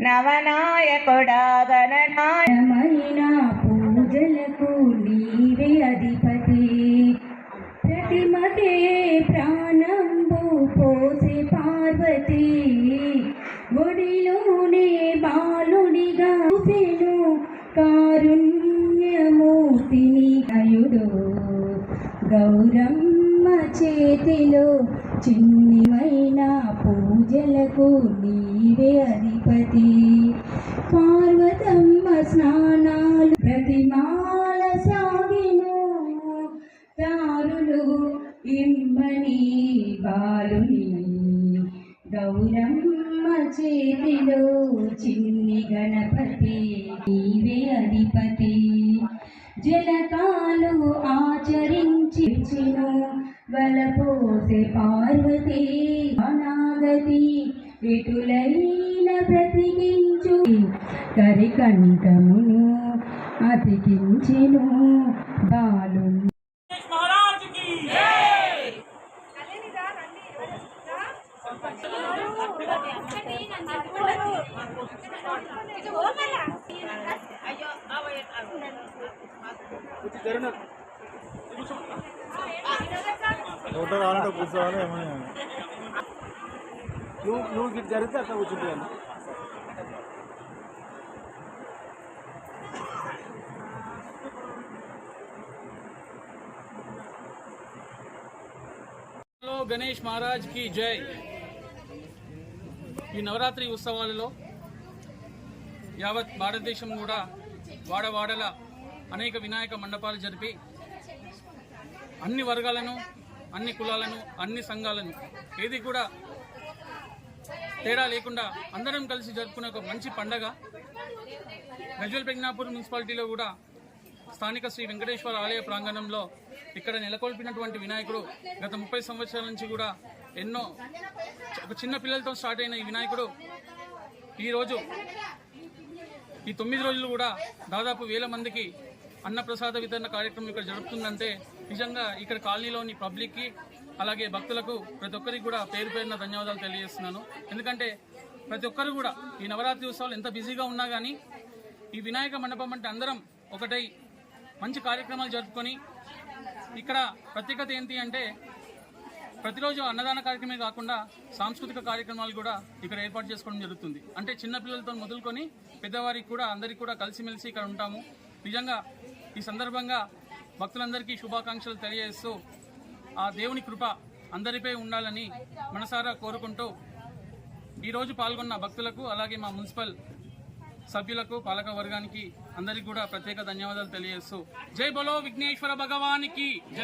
నవనాయకుడా గణనాయమైన పూజలకు నీవే అధిపతి. ప్రతిమకే ప్రాణంబు పోసే పార్వతి. గుడిలోనే బాలుడిగా చూసెను కారుణ్యమూర్తిని అయుడు గౌరమ్మ చేతిలో చిన్నిమైన పూజలకు నీవే అధిపతి. పార్వతమ్మ స్నానాలు ప్రతిమాల సాగిను దారులు ఇమ్మని బాలుని గౌరమ్మ చేతిలో చిన్ని గణపతి నీవే అధిపతి. జలకాలు ఆచరించిను వలపోసే పార్వతి అనాగతి ఎటులైన బ్రతికించు కరికంఠమును అతికించెను బాలు అయ్యో ఫోటో కావాలంటే కూర్చోవాలి ఏమైనా నువ్వు నువ్వు ఇటు జరిగితే అట్లా కూర్చుంటాను గణేష్ మహారాజ్కి జై. ఈ నవరాత్రి ఉత్సవాలలో యావత్ భారతదేశం కూడా వాడవాడల అనేక వినాయక మండపాలు జరిపి అన్ని వర్గాలను అన్ని కులాలను అన్ని సంఘాలను ఏది కూడా తేడా లేకుండా అందరం కలిసి జరుపుకునే ఒక మంచి పండగ. గజ్వల్ పెగ్నాపూర్ మున్సిపాలిటీలో కూడా స్థానిక శ్రీ వెంకటేశ్వర ఆలయ ప్రాంగణంలో ఇక్కడ నెలకొల్పినటువంటి వినాయకుడు గత ముప్పై సంవత్సరాల నుంచి కూడా ఎన్నో ఒక చిన్న పిల్లలతో స్టార్ట్ అయిన ఈ వినాయకుడు ఈరోజు ఈ తొమ్మిది రోజులు కూడా దాదాపు వేల మందికి అన్నప్రసాద వితరణ కార్యక్రమం ఇక్కడ జరుపుతుందంటే నిజంగా ఇక్కడ కాలనీలోని పబ్లిక్కి అలాగే భక్తులకు ప్రతి ఒక్కరికి కూడా పేరు పేరున ధన్యవాదాలు తెలియజేస్తున్నాను. ఎందుకంటే ప్రతి ఒక్కరు కూడా ఈ నవరాత్రి ఉత్సవాలు ఎంత బిజీగా ఉన్నా కానీ ఈ వినాయక మండపం అంటే అందరం ఒకటై మంచి కార్యక్రమాలు జరుపుకొని ఇక్కడ ప్రత్యేకత ఏంటి అంటే ప్రతిరోజు అన్నదాన కార్యక్రమే కాకుండా సాంస్కృతిక కార్యక్రమాలు కూడా ఇక్కడ ఏర్పాటు చేసుకోవడం జరుగుతుంది. అంటే చిన్నపిల్లలతో మొదలుకొని పెద్దవారికి కూడా అందరికీ కూడా కలిసిమెలిసి ఇక్కడ ఉంటాము. నిజంగా ఈ సందర్భంగా భక్తులందరికీ శుభాకాంక్షలు తెలియజేస్తూ ఆ దేవుని కృప అందరిపై ఉండాలని మనసారా కోరుకుంటూ ఈరోజు పాల్గొన్న భక్తులకు అలాగే మా మున్సిపల్ సభ్యులకు పాలక వర్గానికి అందరికీ కూడా ప్రత్యేక ధన్యవాదాలు తెలియజేస్తూ జై బలో విఘ్నేశ్వర భగవానికి. జై